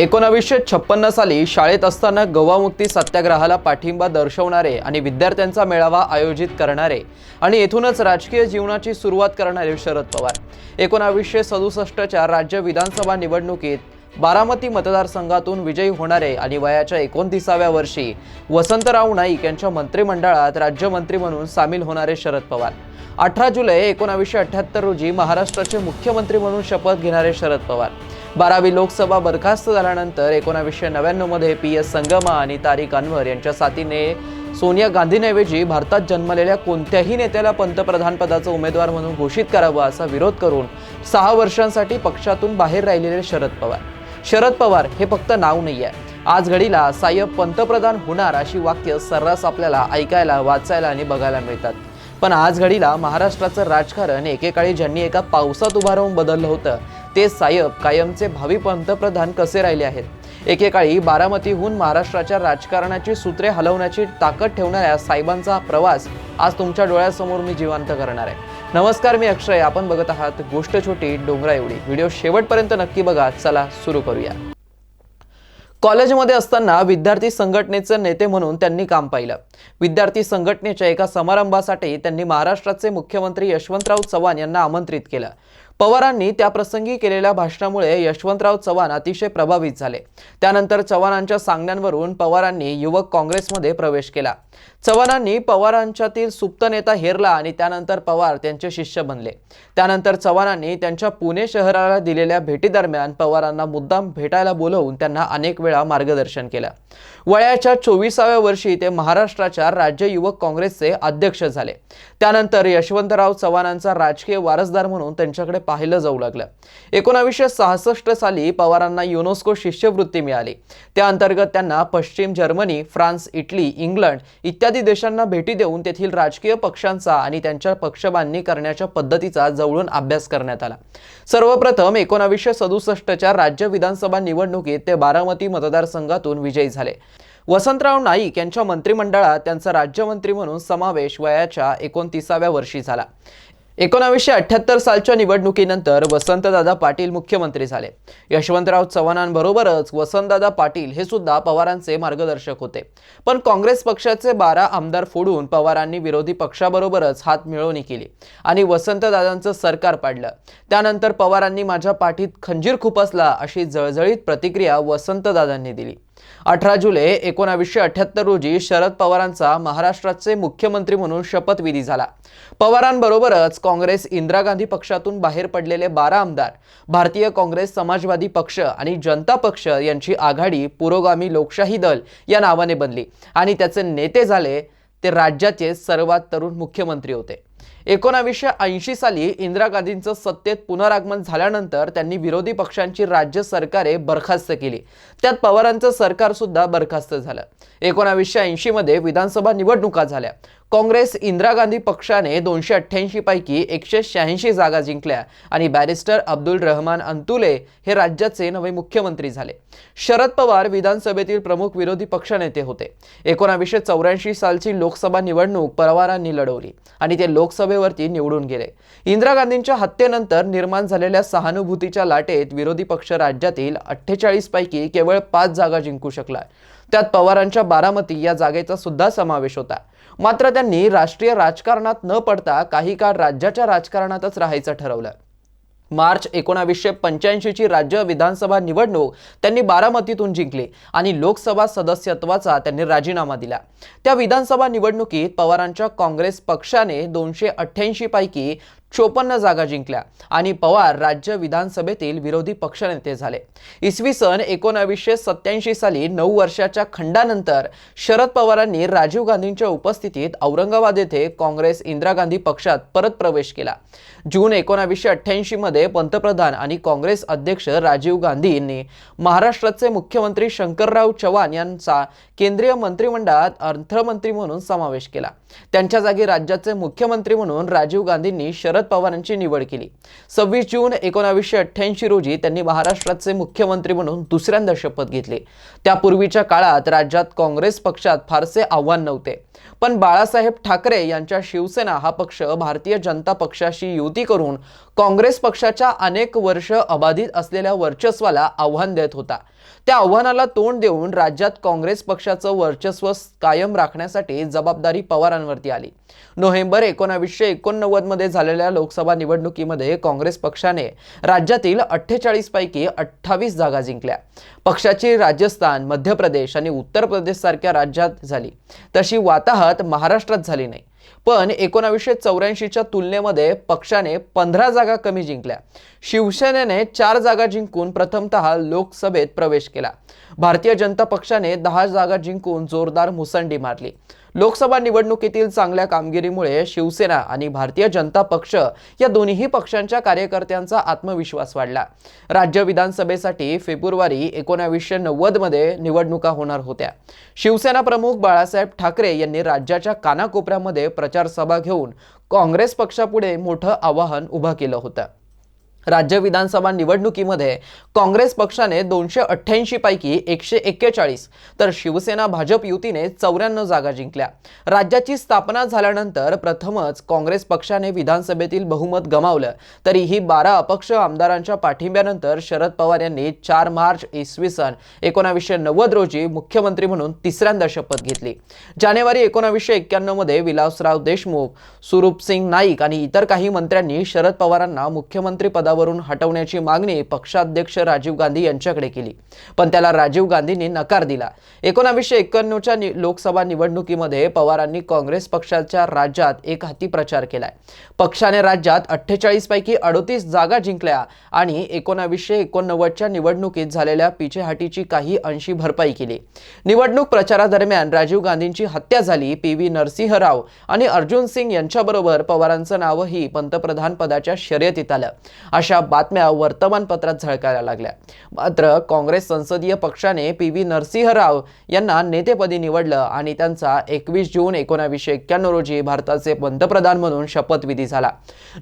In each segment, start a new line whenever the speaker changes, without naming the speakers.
एकोणावीसशे छप्पन्न साली शाळेत असताना गवामुक्ती सत्याग्रहाला पाठिंबा दर्शवणारे आणि विद्यार्थ्यांचा मेळावा आयोजित करणारे आणि येथूनच राजकीय जीवनाची सुरुवात करणारे शरद पवार. एकोणावीसशे सदुसष्टच्या राज्य विधानसभा निवडणुकीत बारामती मतदारसंघातून विजयी होणारे आणि वयाच्या एकोणतीसाव्या वर्षी वसंतराव नाईक यांच्या मंत्रिमंडळात राज्यमंत्री म्हणून सामील होणारे शरद पवार. अठरा जुलै एकोणावीसशे अठ्ठ्याहत्तर रोजी महाराष्ट्राचे मुख्यमंत्री म्हणून शपथ घेणारे शरद पवार. बारावी लोकसभा बरखास्त झाल्यानंतर एकोणावीसशे नव्याण्णवमध्ये पी एस संगमा आणि तारिक अनवर यांच्या साथीने सोनिया गांधींऐवजी भारतात जन्मलेल्या कोणत्याही नेत्याला पंतप्रधानपदाचा उमेदवार म्हणून घोषित करावा असा विरोध करून सहा वर्षांसाठी पक्षातून बाहेर राहिलेले शरद पवार. शरद पवार हे फक्त नाव नाही आहे आज घडीला साहेब पंतप्रधान होणार अशी वाक्य सर्रास आपल्याला ऐकायला वाचायला आणि बघायला मिळतात. पण आज घडीला महाराष्ट्राचं राजकारण एकेकाळी ज्यांनी एका पावसात उभा राहून बदललं होतं ते सायब कायमचे भावी पंतप्रधान कसे राहिले आहेत? एकेकाळी बारामतीहून महाराष्ट्राच्या राजकारणाची सूत्रे हलवण्याची ताकद ठेवणाऱ्या साहेबांचा प्रवास आज तुमच्या डोळ्यासमोर मी जिवंत करणार आहे. नमस्कार मी अक्षय. आपण बघत आहात गोष्ट छोटी डोंगरा एवढी. व्हिडिओ शेवटपर्यंत नक्की बघा. चला सुरू करूया. कॉलेजमध्ये असताना विद्यार्थी संघटनेचे नेते म्हणून त्यांनी काम पाहिलं. विद्यार्थी संघटनेच्या एका समारंभासाठी त्यांनी महाराष्ट्राचे मुख्यमंत्री यशवंतराव चव्हाण यांना आमंत्रित केलं. पवारांनी त्या प्रसंगी केलेल्या भाषणामुळे यशवंतराव चव्हाण अतिशय प्रभावित झाले. त्यानंतर चव्हाणांच्या सांगण्यांवरून पवारांनी युवक काँग्रेसमध्ये प्रवेश केला. चव्हाणांनी पवारांच्यातील सुप्त नेता हेरला आणि त्यानंतर पवार त्यांचे शिष्य बनले. त्यानंतर चव्हाणांनी त्यांच्या पुणे शहराला दिलेल्या भेटीदरम्यान पवारांना मुद्दाम भेटायला बोलवून त्यांना अनेक वेळा मार्गदर्शन केलं. वयाच्या चोवीसाव्या वर्षी ते महाराष्ट्राच्या राज्य युवक काँग्रेसचे अध्यक्ष झाले. त्यानंतर यशवंतराव चव्हाणांचा राजकीय वारसदार म्हणून त्यांच्याकडे पाहिलं जाऊ लागलं. एकोणावीसशे सहासष्ट साली पवारांना युनेस्को शिष्यवृत्ती मिळाली. त्याअंतर्गत त्यांना पश्चिम जर्मनी फ्रान्स इटली इंग्लंड इत्यादी देशांना भेटी देऊन तेथील राजकीय पक्षांचा आणि त्यांच्या पक्षबांधणी करण्याच्या पद्धतीचा जवळून अभ्यास करण्यात आला. सर्वप्रथम एकोणावीसशे सदुसष्टच्या राज्य विधानसभा निवडणुकीत ते बारामती मतदारसंघातून विजयी झाले. वसंतराव नाईक यांच्या मंत्रिमंडळात त्यांचा राज्यमंत्री म्हणून समावेश वयाच्या एकोणतीसाव्या वर्षी झाला. एकोणावीसशे अठ्ठ्याहत्तर सालच्या निवडणुकीनंतर वसंतदादा पाटील मुख्यमंत्री झाले. यशवंतराव चव्हाणांबरोबरच वसंतदादा पाटील हे सुद्धा पवारांचे मार्गदर्शक होते. पण काँग्रेस पक्षाचे बारा आमदार फोडून पवारांनी विरोधी पक्षाबरोबरच हात मिळवणी केली आणि वसंतदादांचं सरकार पाडलं. त्यानंतर पवारांनी माझ्या पाठीत खंजीर खुपसला अशी जळजळीत प्रतिक्रिया वसंतदादांनी दिली. अठरा जुलै एकोणावीसशे अठ्ठ्याहत्तर रोजी शरद पवारांचा महाराष्ट्राचे मुख्यमंत्री म्हणून शपथविधी झाला. पवारांबरोबरच काँग्रेस इंदिरा गांधी पक्षातून बाहेर पडलेले बारा आमदार भारतीय काँग्रेस समाजवादी पक्ष आणि जनता पक्ष यांची आघाडी पुरोगामी लोकशाही दल या नावाने बनली आणि त्याचे नेते झाले ते राज्याचे सर्वात तरुण मुख्यमंत्री होते. एकोणावीसशे ऐंशी साली इंदिरा गांधींचं सत्तेत पुनरागमन झाल्यानंतर त्यांनी विरोधी पक्षांची राज्य सरकारे बरखास्त केली. त्यात पवारांचं सरकार सुद्धा बरखास्त झालं. एकोणावीसशे ऐंशी मध्ये विधानसभा निवडणुका झाल्या. काँग्रेस इंदिरा गांधी पक्षाने दोनशे अठ्ठ्याऐंशी पैकी एकशे शहाऐंशी जागा जिंकल्या आणि बॅरिस्टर अब्दुल रहमान अंतुले हे राज्याचे नवे मुख्यमंत्री झाले. शरद पवार विधानसभेतील प्रमुख विरोधी पक्षनेते होते. एकोणावीसशे चौऱ्याऐंशी सालची लोकसभा निवडणूक पवारांनी लढवली आणि ते लोकसभेवरती निवडून गेले. इंदिरा गांधींच्या हत्येनंतर निर्माण झालेल्या सहानुभूतीच्या लाटेत विरोधी पक्ष राज्यातील अठ्ठेचाळीस पैकी केवळ पाच जागा जिंकू शकला. त्यात पवारांच्या बारामती या जागेचा सुद्धा समावेश होता. मात्र त्यांनी राष्ट्रीय राजकारणात न पडता काही काळ राज्याच्या राजकारणातच राहायचं ठरवलं. मार्च एकोणावीसशे पंच्याऐंशीची राज्य विधानसभा निवडणूक त्यांनी बारामतीतून जिंकली आणि लोकसभा सदस्यत्वाचा त्यांनी राजीनामा दिला. त्या विधानसभा निवडणुकीत पवारांच्या काँग्रेस पक्षाने दोनशे अठ्ठ्याऐंशी पैकी चोपन्न जागा जिंकल्या आणि पवार राज्य विधानसभेतील विरोधी पक्षनेते झाले. इसवी सन एकोणावीसशे सत्याऐंशी साली नऊ वर्षाच्या खंडानंतर शरद पवारांनी राजीव गांधींच्या उपस्थितीत औरंगाबाद येथे काँग्रेस इंदिरा गांधी पक्षात परत प्रवेश केला. जून एकोणावीसशे अठ्ठ्याऐंशी मध्ये पंतप्रधान आणि काँग्रेस अध्यक्ष राजीव गांधी यांनी महाराष्ट्राचे मुख्यमंत्री शंकरराव चव्हाण यांचा केंद्रीय मंत्रिमंडळात अर्थमंत्री म्हणून समावेश केला. त्यांच्या जागी राज्याचे मुख्यमंत्री म्हणून राजीव गांधींनी शरद शरद पवारांची निवड केली. सव्वीस जून एकोणावीसशे अठ्ठ्याऐंशी रोजी त्यांनी महाराष्ट्राचे मुख्यमंत्री म्हणून दुसऱ्यांदा शपथ घेतली. त्यापूर्वीच्या काळात राज्यात काँग्रेस पक्षात फारसे आव्हान नव्हते. पण बाळासाहेब ठाकरे यांच्या शिवसेना हा पक्ष भारतीय जनता पक्षाशी युती करून काँग्रेस पक्षाच्या अनेक वर्ष अबाधित असलेल्या वर्चस्वाला आव्हान देत होता. त्या आव्हानाला तोंड देऊन राज्यात काँग्रेस पक्षाचं वर्चस्व कायम राखण्यासाठी जबाबदारी पवारांवरती आली. नोव्हेंबर एकोणावीसशे एकोणनव्वदमध्ये झालेल्या लोकसभा निवडणुकीमध्ये काँग्रेस पक्षाने राज्यातील अठ्ठेचाळीस पैकी अठ्ठावीस जागा जिंकल्या. पक्षाची राजस्थान मध्य प्रदेश आणि उत्तर प्रदेश सारख्या राज्यात झाली. तशी वाताहत महाराष्ट्रात झाली नाही. पण एकोणावीसशे चौऱ्याऐंशीच्या तुलनेमध्ये पक्षाने पंधरा जागा कमी जिंकल्या. शिवसेनेने चार जागा जिंकून प्रथमतः लोकसभेत प्रवेश केला. भारतीय जनता पक्षाने दहा जागा जिंकून जोरदार मुसंडी मारली. लोकसभा निवडणुकीतील चांगल्या कामगिरीमुळे शिवसेना आणि भारतीय जनता पक्ष या दोन्ही पक्षांच्या कार्यकर्त्यांचा आत्मविश्वास वाढला. राज्य विधानसभेसाठी फेब्रुवारी एकोणावीसशे नव्वदमध्ये निवडणुका होणार होत्या. शिवसेना प्रमुख बाळासाहेब ठाकरे यांनी राज्याच्या कानाकोपऱ्यामध्ये प्रचार सभा घेऊन काँग्रेस पक्षापुढे मोठं आवाहन उभं केलं होतं. राज्य विधानसभा निवडणुकीमध्ये काँग्रेस पक्षाने दोनशे अठ्ठ्याऐंशी पैकी एकशे एक्केचाळीस तर शिवसेना भाजप युतीने चौऱ्याण्णव जागा जिंकल्या. राज्याची स्थापना झाल्यानंतर प्रथमच काँग्रेस पक्षाने विधानसभेतील बहुमत गमावलं. तरीही बारा अपक्ष आमदारांच्या पाठिंब्यानंतर शरद पवार यांनी चार मार्च इसवी सन एकोणावीसशे नव्वद रोजी मुख्यमंत्री म्हणून तिसऱ्यांदा शपथ घेतली. जानेवारी एकोणावीसशे एक्क्याण्णवमध्ये विलासराव देशमुख सुरूपसिंग नाईक आणि इतर काही मंत्र्यांनी शरद पवारांना मुख्यमंत्री पदावरून हटवण्याची मागणी पक्षाध्यक्ष राजीव गांधी यांच्याकडे केली. पण त्याला राजीव गांधींनी नकार दिला. एकोणावीसशे एक्क्याण्णवच्या नि- लोकसभा निवडणुकीमध्ये पवारांनी काँग्रेस पक्षाच्या राज्यात एक हाती प्रचार केलाय. पक्षाने राज्यात अठ्ठेचाळीस पैकी अडोतीस जागा जिंकल्या आणि एकोणावीसशे एकोणनव्वदच्या निवडणुकीत झालेल्या पिछेहाटीची काही अंशी भरपाई केली. निवडणूक प्रचारादरम्यान राजीव गांधींची हत्या झाली पी व्ही नरसिंह आणि अर्जुन सिंग यांच्याबरोबर पवारांचं नावही पंतप्रधान पदाच्या शर्यतीत आलं. अशा बातम्या वर्तमानपत्रात झळकायला लागल्या. मात्र काँग्रेस संसदीय पक्षाने पी व्ही नरसिंह राव यांना नेतेपदी निवडलं आणि त्यांचा एकवीस जून एकोणावीसशे एक्क्याण्णव रोजी भारताचे पंतप्रधान म्हणून शपथविधी झाला.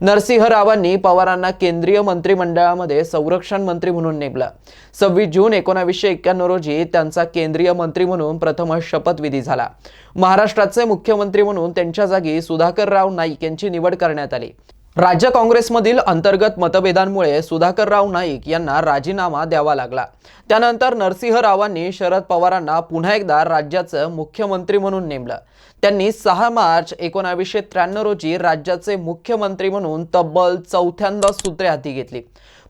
नरसिंह रावांनी पवारांना केंद्रीय मंत्रिमंडळामध्ये संरक्षण मंत्री म्हणून नेमलं. सव्वीस जून एकोणावीसशे एक्क्याण्णव रोजी त्यांचा केंद्रीय मंत्री म्हणून प्रथमच शपथविधी झाला. महाराष्ट्राचे मुख्यमंत्री म्हणून त्यांच्या जागी सुधाकरराव नाईक यांची निवड करण्यात आली. राज्य काँग्रेसमधील अंतर्गत मतभेदांमुळे सुधाकरराव नाईक यांना राजीनामा द्यावा लागला. त्यानंतर नरसिंह रावांनी शरद पवारांना पुन्हा एकदा राज्याचं मुख्यमंत्री म्हणून नेमलं. त्यांनी सहा मार्च एकोणावीसशे त्र्याण्णव रोजी राज्याचे मुख्यमंत्री म्हणून तब्बल चौथ्यांदा सूत्रे हाती घेतली.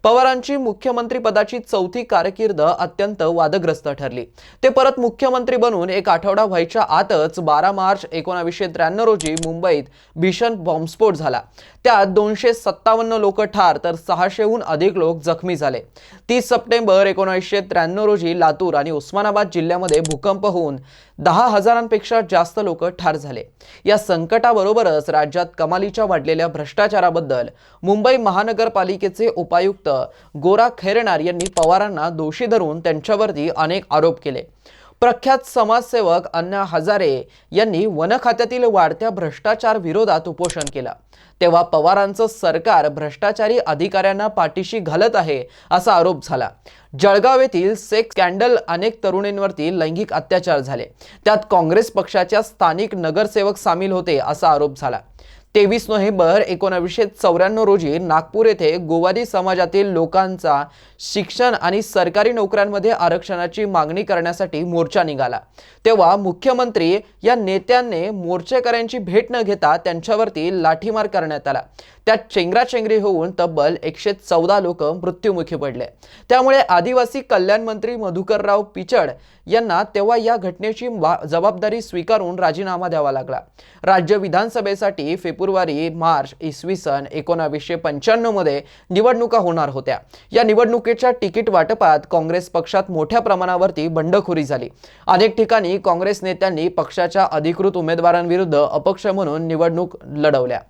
पवारांची मुख्यमंत्री पदाची चौथी कारकीर्द अत्यंत वादग्रस्त ठरली. ते परत मुख्यमंत्री बनून एक आठवडा व्हायच्या आतच बारा मार्च एकोणावीसशे त्र्याण्णव रोजी मुंबईत भीषण बॉम्बस्फोट झाला. त्यात दोनशे सत्तावन्न लोक ठार तर सहाशेहून अधिक लोक जखमी झाले. तीस सप्टेंबर एकोणीसशे त्र्याण्णव रोजी लातूर आणि उस्मानाबाद जिल्ह्यामध्ये भूकंप होऊन दहा हजारांपेक्षा जास्त लोक ठार झाले. या संकटाबरोबरच राज्यात कमालीच्या वाढलेल्या भ्रष्टाचाराबद्दल मुंबई महानगरपालिकेचे उपायुक्त गोरा खैरनार यांनी पवारांना दोषी धरून त्यांच्यावरती अनेक आरोप केले. प्रख्यात समाजसेवक अण्णा हजारे यांनी वन खात्यातील वाढत्या भ्रष्टाचार विरोधात उपोषण केलं. तेव्हा पवारांचं सरकार भ्रष्टाचारी अधिकाऱ्यांना पाठीशी घालत आहे असा आरोप झाला. जळगाव येथील सेक्स स्कॅन्डल अनेक तरुणींवरती लैंगिक अत्याचार झाले. त्यात काँग्रेस पक्षाच्या स्थानिक नगरसेवक सामील होते असा आरोप झाला. तेवीस नोव्हेंबर एकोणावीसशे चौऱ्याण्णव रोजी नागपूर येथे गोवारी समाजातील लोकांचा शिक्षण आणि सरकारी नोकऱ्यांमध्ये आरक्षणाची मागणी करण्यासाठी मोर्चा निघाला. तेव्हा मुख्यमंत्री या नेत्यांनी मोर्चेकऱ्यांची भेट न घेता त्यांच्यावरती लाठीमार करण्यात आला. त्यात चेंगराचेंगरी होऊन तब्बल एकशे चौदा लोक मृत्युमुखी पडले. त्यामुळे आदिवासी कल्याण मंत्री मधुकरराव पिचड यांना तेव्हा या घटनेची जबाबदारी स्वीकारून राजीनामा द्यावा लागला. राज्य विधानसभेसाठी फेब्रुवारी मार्च इसवी सन एकोणावीसशे पंच्याण्णवमध्ये निवडणुका होणार होत्या. या निवडणुकीच्या तिकीट वाटपात काँग्रेस पक्षात मोठ्या प्रमाणावरती बंडखोरी झाली. अनेक ठिकाणी काँग्रेस नेत्यांनी पक्षाच्या अधिकृत उमेदवारांविरुद्ध अपक्ष म्हणून निवडणूक लढवल्या.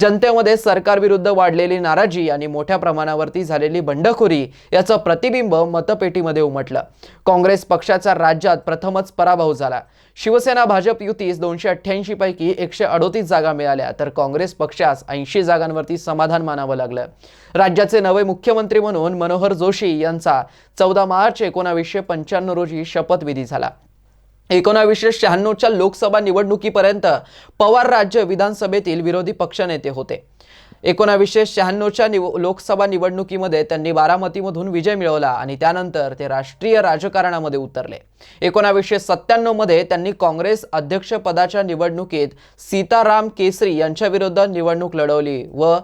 जनतेमध्ये सरकारविरुद्ध वाढलेली नाराजी आणि मोठ्या प्रमाणावरती झालेली बंडखोरी याचं प्रतिबिंब मतपेटीमध्ये उमटलं. काँग्रेस पक्षाचा राज्यात प्रथमच पराभव झाला. शिवसेना भाजप युतीस दोनशे अठ्ठ्याऐंशी पैकी एकशे अडोतीस जागा मिळाल्या तर काँग्रेस पक्षास ऐंशी जागांवरती समाधान मानावं लागलं. राज्याचे नवे मुख्यमंत्री म्हणून मनोहर जोशी यांचा चौदा मार्च एकोणावीसशे पंच्याण्णव रोजी शपथविधी झाला. एकोणावीसशे शहाण्णवच्या लोकसभा निवडणुकीपर्यंत पवार राज्य विधानसभेतील विरोधी पक्षनेते होते. एकोणावीसशे शहाण्णवच्या निव लोकसभा निवडणुकीमध्ये त्यांनी बारामतीमधून विजय मिळवला आणि त्यानंतर ते राष्ट्रीय राजकारणामध्ये उतरले. एकोणावीसशे सत्त्याण्णवमध्ये त्यांनी काँग्रेस अध्यक्षपदाच्या निवडणुकीत सीताराम केसरी यांच्याविरुद्ध निवडणूक लढवली व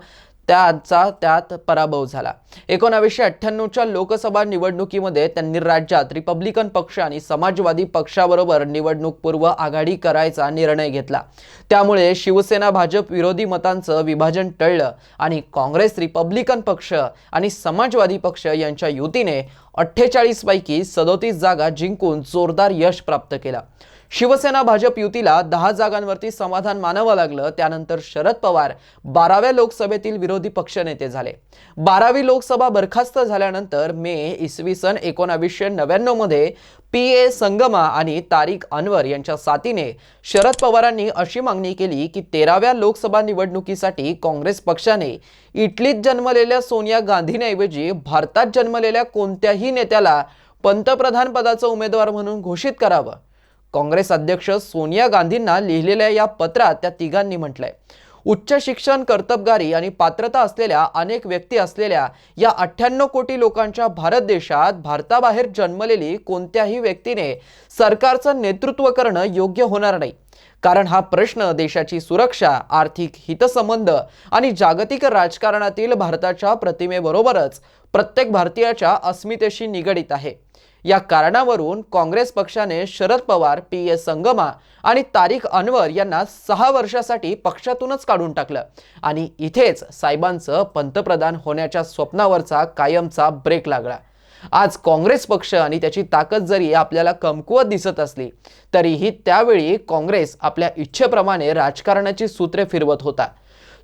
त्याचा त्यात पराभव झाला. एकोणावीसशे अठ्ठ्याण्णवच्या लोकसभा निवडणुकीमध्ये त्यांनी राज्यात रिपब्लिकन पक्ष आणि समाजवादी पक्षाबरोबर निवडणूकपूर्व आघाडी करायचा निर्णय घेतला. त्यामुळे शिवसेना भाजप विरोधी मतांचं विभाजन टळलं आणि काँग्रेस रिपब्लिकन पक्ष आणि समाजवादी पक्ष यांच्या युतीने अठ्ठेचाळीस पैकी सदोतीस जागा जिंकून जोरदार यश प्राप्त केला. शिवसेना भाजप युतीला दहा जागांवरती समाधान मानावं लागलं. त्यानंतर शरद पवार बाराव्या लोकसभेतील विरोधी पक्षनेते झाले. बारावी लोकसभा बरखास्त झाल्यानंतर मे इसवी सन एकोणावीसशे नव्याण्णवमध्ये पी. ए. संगमा आणि तारिक अनवर यांच्या साथीने शरद पवारांनी अशी मागणी केली की तेराव्या लोकसभा निवडणुकीसाठी काँग्रेस पक्षाने इटलीत जन्मलेल्या सोनिया गांधींऐवजी भारतात जन्मलेल्या कोणत्याही नेत्याला पंतप्रधान पदाचा उमेदवार म्हणून घोषित करावं. काँग्रेस अध्यक्ष सोनिया गांधींना लिहिलेल्या या पत्रात त्या तिघांनी म्हटलंय. उच्च शिक्षण कर्तबगारी आणि पात्रता असलेल्या अनेक व्यक्ती असलेल्या या अठ्ठ्याण्णव कोटी लोकांच्या भारत देशात भारताबाहेर जन्मलेली कोणत्याही व्यक्तीने सरकारचं नेतृत्व करणं योग्य होणार नाही. कारण हा प्रश्न देशाची सुरक्षा आर्थिक हितसंबंध आणि जागतिक राजकारणातील भारताच्या प्रतिमेबरोबरच प्रत्येक भारतीयाच्या अस्मितेशी निगडित आहे. या कारणावरून काँग्रेस पक्षाने शरद पवार पी. एस संगमा आणि तारिक अनवर यांना सहा वर्षासाठी पक्षातूनच काढून टाकलं. आणि इथेच साहेबांचं पंतप्रधान होण्याच्या स्वप्नावरचा कायमचा ब्रेक लागला. आज काँग्रेस पक्ष आणि त्याची ताकद जरी आपल्याला कमकुवत दिसत असली तरीही त्यावेळी काँग्रेस आपल्या इच्छेप्रमाणे राजकारणाची सूत्रे फिरवत होता.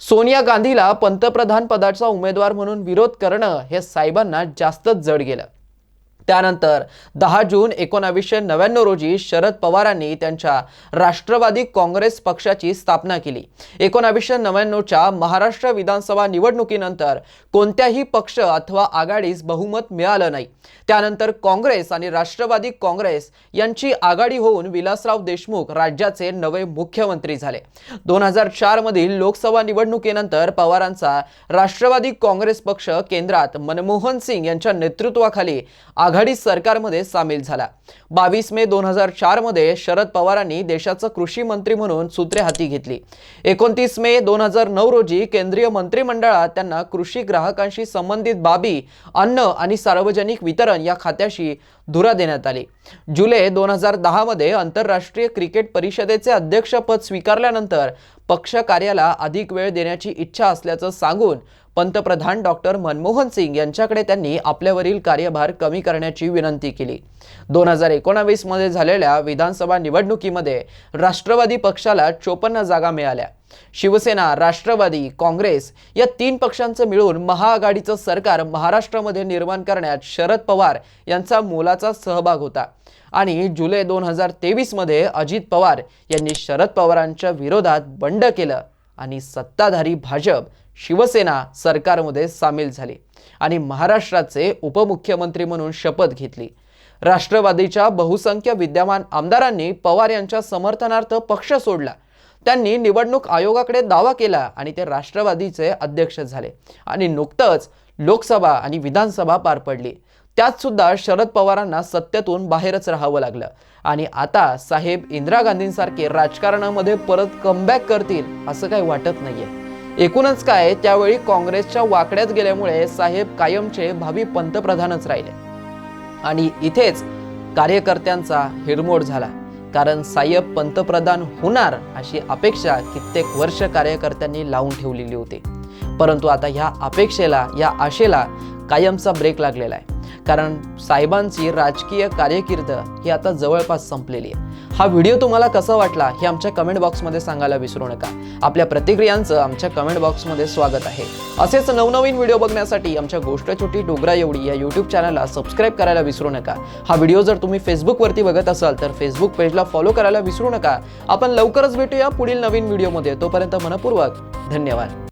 सोनिया गांधीला पंतप्रधान पदाचा उमेदवार म्हणून विरोध करणं हे साहेबांना जास्तच जड गेलं. त्यानंतर दहा जून एकोणावीसशे नव्याण्णव रोजी शरद पवारांनी त्यांच्या राष्ट्रवादी काँग्रेस पक्षाची स्थापना केली. एकोणावीसशे नव्याण्णवच्या महाराष्ट्र विधानसभा निवडणुकीनंतर कोणत्याही पक्ष अथवा आघाडीस बहुमत मिळालं नाही. त्यानंतर काँग्रेस आणि राष्ट्रवादी काँग्रेस यांची आघाडी होऊन विलासराव देशमुख राज्याचे नवे मुख्यमंत्री झाले. दोन हजार चारमधील लोकसभा निवडणुकीनंतर पवारांचा राष्ट्रवादी काँग्रेस पक्ष केंद्रात मनमोहन सिंग यांच्या नेतृत्वाखाली आघाडी सरकारमध्ये सामील झाला. बावीस मे दोन हजार चारमध्ये शरद पवारांनी देशाचं कृषी मंत्री म्हणून सूत्रे हाती घेतली. एकोणतीस मे दोन हजार नऊ रोजी केंद्रीय मंत्रिमंडळात त्यांना कृषी ग्राहकांशी संबंधित बाबी अन्न आणि सार्वजनिक वितरण या खात्याशी धुरा देण्यात आली. जुलै दोन हजार दहा मध्ये आंतरराष्ट्रीय क्रिकेट परिषदेचे अध्यक्षपद स्वीकारल्यानंतर पक्ष कार्याला अधिक वेळ देण्याची इच्छा असल्याचं सांगून पंतप्रधान डॉक्टर मनमोहन सिंग यांच्याकडे त्यांनी आपल्यावरील कार्यभार कमी करण्याची विनंती केली. दोन हजार एकोणावीसमध्ये झालेल्या विधानसभा निवडणुकीमध्ये राष्ट्रवादी पक्षाला चोपन्न जागा मिळाल्या. शिवसेना राष्ट्रवादी काँग्रेस या तीन पक्षांचं मिळून महाआघाडीचं सरकार महाराष्ट्रामध्ये निर्माण करण्यात शरद पवार यांचा मोलाचा सहभाग होता. आणि जुलै दोन हजार तेवीसमध्ये अजित पवार यांनी शरद पवारांच्या विरोधात बंड केलं आणि सत्ताधारी भाजप शिवसेना सरकारमध्ये सामील झाली आणि महाराष्ट्राचे उपमुख्यमंत्री म्हणून शपथ घेतली. राष्ट्रवादीच्या बहुसंख्य विद्यमान आमदारांनी पवार यांच्या समर्थनार्थ पक्ष सोडला. त्यांनी निवडणूक आयोगाकडे दावा केला आणि ते राष्ट्रवादीचे अध्यक्ष झाले आणि नुकतंच लोकसभा आणि विधानसभा पार पडली. त्यात सुद्धा शरद पवारांना सत्तेतून बाहेरच राहावं लागलं आणि आता साहेब इंदिरा गांधींसारखे राजकारणामध्ये परत कमबॅक करतील असं काही वाटत नाहीये. एकूणच काय त्यावेळी काँग्रेसच्या वाकड्यात गेल्यामुळे साहेब कायमचे भावी पंतप्रधानच राहिले. आणि इथेच कार्यकर्त्यांचा हिरमोड झाला. कारण साहेब पंतप्रधान होणार अशी अपेक्षा कित्येक वर्ष कार्यकर्त्यांनी लावून ठेवलेली होती. परंतु आता ह्या अपेक्षेला या आशेला कायमचा ब्रेक लागलेला आहे. कारण साहेबांची राजकीय कार्यकीर्द ही आता जवळपास संपलेली आहे. हा व्हिडिओ तुम्हाला कसा वाटला हे आमच्या कमेंट बॉक्समध्ये सांगायला विसरू नका. आपल्या प्रतिक्रियांचं आमच्या कमेंट बॉक्समध्ये स्वागत आहे. असेच नवनवीन व्हिडिओ बघण्यासाठी आमच्या गोष्ट छोटी डोगरा एवढी या यूट्यूब चॅनलला सबस्क्राईब करायला विसरू नका. हा व्हिडिओ जर तुम्ही फेसबुकवरती बघत असाल तर फेसबुक पेजला फॉलो करायला विसरू नका. आपण लवकरच भेटूया पुढील नवीन व्हिडिओमध्ये तोपर्यंत मनपूर्वक धन्यवाद.